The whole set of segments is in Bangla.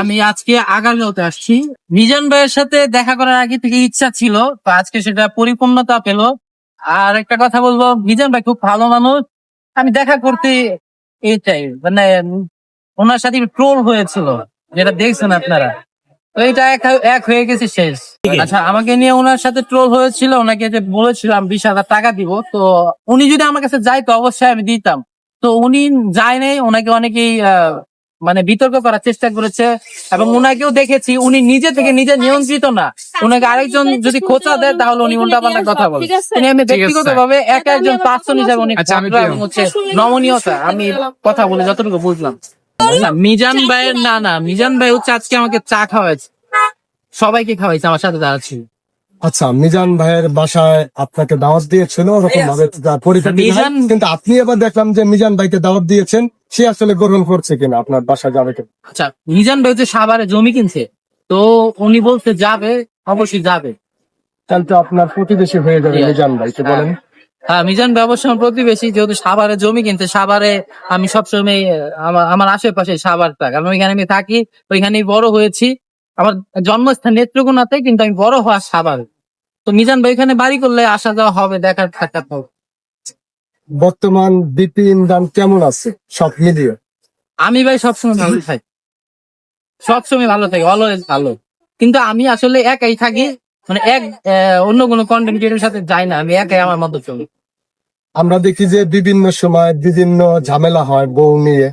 আমি আজকে আগারগাঁওতে আসছি। মিজান ভাইয়ের সাথে দেখা করার আগে থেকে ইচ্ছা ছিল তো আজকে সেটা পরিপূর্ণতা পেল। আর একটা কথা বলব মিজান ভাই খুব ভালো মানুষ। আমি দেখা করতে এটাই মানে ওনার সাথে ট্রোল হয়েছিল যেটা দেখছেন আপনারা। তো এটা এক এক হয়ে গেছে শেষ। আচ্ছা আমাকে নিয়ে ওনার সাথে ট্রোল হয়েছিল ওনাকে যে বলেছিলাম বিশ হাজার টাকা দিব তো উনি যদি আমার কাছে যাইতো অবশ্যই আমি দিতাম। তো উনি যায় নাই ওনাকে অনেকেই আহ, মানে বিতর্ক করার চেষ্টা করেছে এবং উনাকেও দেখেছি উনি নিজে থেকে নিজে নিয়ন্ত্রিত না। উনাকে আরেকজন যদি খোঁচা দেয় তাহলে উনি উল্টা পাল্টা কথা বলে। তিনি আমি ব্যক্তিগত ভাবে এক একজন পার্সন হিসাবে অনেক আচ্ছা, হচ্ছে নমনীয়তা। আমি কথা বলে যতটুকু বুঝলাম। না, মিজান ভাইয়ের না না মিজান ভাই হচ্ছে আজকে আমাকে চা খাওয়াইছে। সবাইকে খাওয়াইছে আমার সাথে যারা ছিল। আচ্ছা মিজান ভাইয়ের বাসায় আপনাকে দাওয়াত দিয়েছিল ওরকম ভাবে কিন্তু আপনি এবার দেখলাম যে মিজান ভাইকে দাওয়াত দিয়েছেন সে আসলে গ্রহণ করছে কিনা আপনার বাসায় যাবে কিনা? আচ্ছা মিজান ভাই হচ্ছে সাভারে জমি কিনছে তো উনি বলছে যাবে অবশ্যই যাবে। তাহলে তো আপনার প্রতিবেশী হয়ে যাবে মিজান ভাই কি বলেন। হ্যাঁ মিজান ব্যবসা প্রতিবেশী যেহেতু সাভারে জমি কিনতে সাভারে আমি সবসময় আমার আমার আশেপাশে সাভারটা কারণ ওইখানে আমি থাকি ওইখানেই বড় হয়েছি। আমার জন্মস্থান নেত্রকোনাতে কিন্তু আমি বড় হওয়া সাভারে। তো মিজান ভাই এখানে বাড়ি করলে আসা যাওয়া হবে দেখার সাক্ষাৎ হবে। বর্তমান বিপি দাম কেমন আছে? সব মিলিয়ে। আমি ভাই সবসময় ভালো থাকি। সবসময় ভালো থাকি অলওয়েজ ভালো। কিন্তু আমি আসলে একাই থাকি মানে এক অন্য কোনো কন্টেন্ট ক্রিয়েটারের সাথে যাই না আমি একাই আমার মতো চলি। আমরা দেখি যে বিভিন্ন সময় বিভিন্ন ঝামেলা হয় বউ নিয়ে।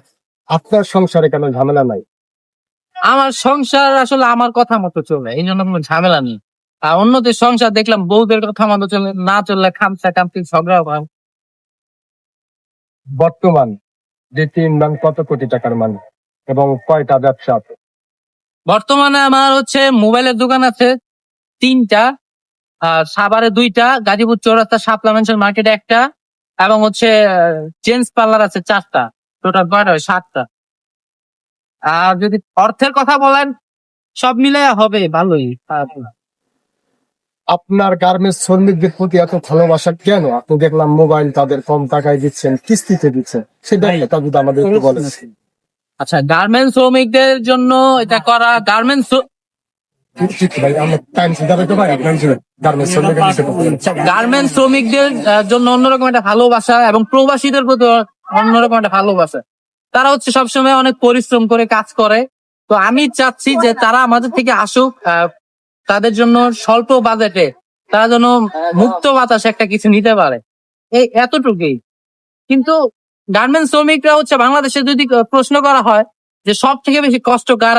আপনার সংসারে কেন ঝামেলা নাই? আমার সংসার আসলে আমার কথা মতো চলে এই জন্য কোনো ঝামেলা নেই। আর অন্যদের সংসার দেখলাম বউদের কথা মতো চলে না চললে খামসা খামসি ঝগড়া হয় বর্তমান বিপি ইনকাম কত কোটি টাকার মালিক এবং কয়টা ব্যবসা আছে? বর্তমানে আমার হচ্ছে মোবাইলের দোকান আছে তিনটা আর সাভারে দুইটা গাজীপুর চৌরাস্তা শাপলা মেনশন মার্কেটে একটা এবং হচ্ছে চেঞ্জ পার্লার আছে চারটা টোটাল কয়টা হয়? সাতটা। আর যদি অর্থের কথা বলেন সব মিলে হবে ভালোই খারাপ না। আপনার গার্মেন্টস শ্রমিকদের প্রতি এত ভালোবাসা কেন? আপনি দেখলাম মোবাইল তাদের কম টাকায় দিচ্ছেন কিস্তিতে দিচ্ছেন। সেটা যদি আমাদের একটু বলেন। আচ্ছা গার্মেন্টস শ্রমিকদের জন্য এটা করা গার্মেন্টস গার্মেন্টস। গার্মেন্টস শ্রমিকদের জন্য অন্যরকম একটা ভালোবাসা এবং প্রবাসীদের প্রতি অন্যরকম একটা ভালোবাসা। তারা হচ্ছে সবসময় অনেক পরিশ্রম করে কাজ করে। তো আমি চাচ্ছি যে তারা আমাদের থেকে আসুক তাদের জন্য স্বল্প বাজেটে তারা যেন মুক্ত বাতাস একটা কিছু নিতে পারে। এই এতটুকুই। কিন্তু গার্মেন্টস শ্রমিকরা হচ্ছে বাংলাদেশে যদি প্রশ্ন করা হয় যে সব থেকে বেশি কষ্ট কারা